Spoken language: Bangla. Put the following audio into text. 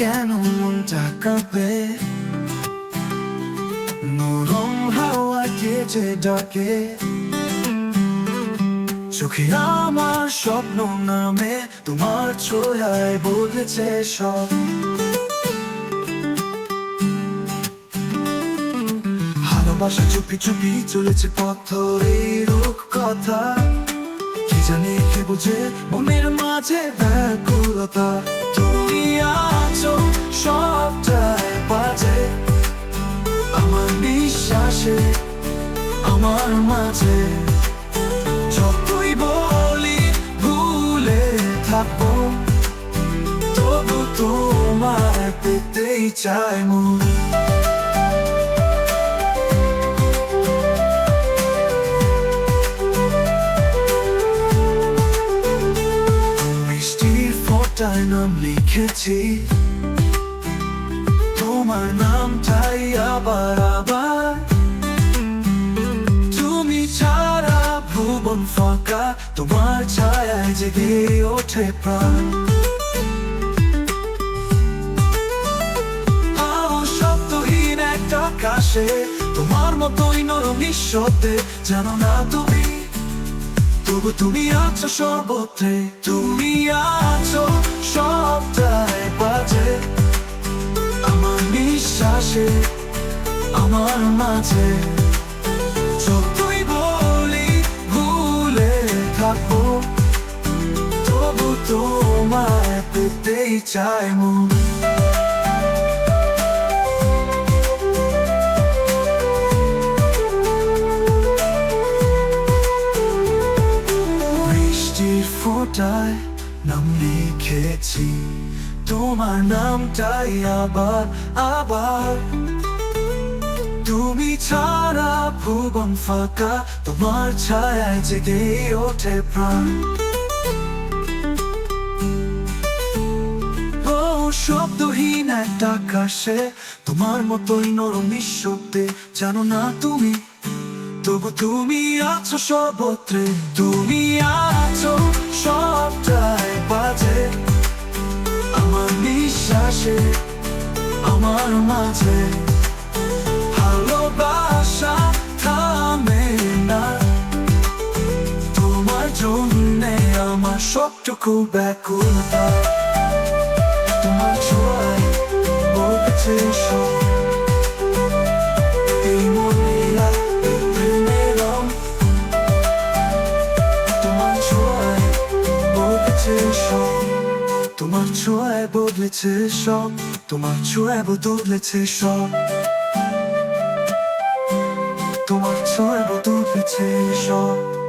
কেন মনটা কাঁপে নরম হাওয়া কেটে ডাকে। চোখে আমার স্বপ্ন নামে, তোমার ছোয়ায় বলেছে সব। ভালোবাসা চুপি চুপি চলেছে পথরের কথা। কি জানি কে বুঝে, মনের মাঝে ব্যাকুলতা। তুমি আর আমার মাঝে যতই বলি ভুলে থাকব, তবু তোমার পেতেই চাই মন বৃষ্টির নাম লিখেছি, তোমার নামটাই আবার আবার ভুবন ফাঁকা, তোমার ছায়ায় জেগে ওঠে প্রাণ। আকাশে, তোমার মতোই নরম নিঃশব্দে জানো না তুমি, তবু তুমি আছো সর্বত্রে, তুমি আছো সবটায় বাজে। আমার নিঃশ্বাসে, আমার মাঝে যতই বৃষ্টির ফোটায় নাম লিখেছি, তোমার নামটাই আবার আবার। তুমি ছাড়া ভুবন ফাঁকা, তোমার ছায়ায় জেগে ওঠে প্রাণ। শব্দহীন একটা আকাশে, তোমার মতোই নরম নিঃশব্দে জানো না তুমি? তবু তুমি আছো সর্বত্রে। তুমি আছো সবটায় বাজে। আমার নিঃশ্বাসে, আমার মাঝে। ভালোবাসা থামে না। তোমার জন্যে আমার সবটুকু ব্যাকুলতা। তোমার ছোঁয়ায় বদলেছে সব তোমার ছোঁয়ায় বদলেছে সব তোমার ছোঁয়ায় বদলেছে সব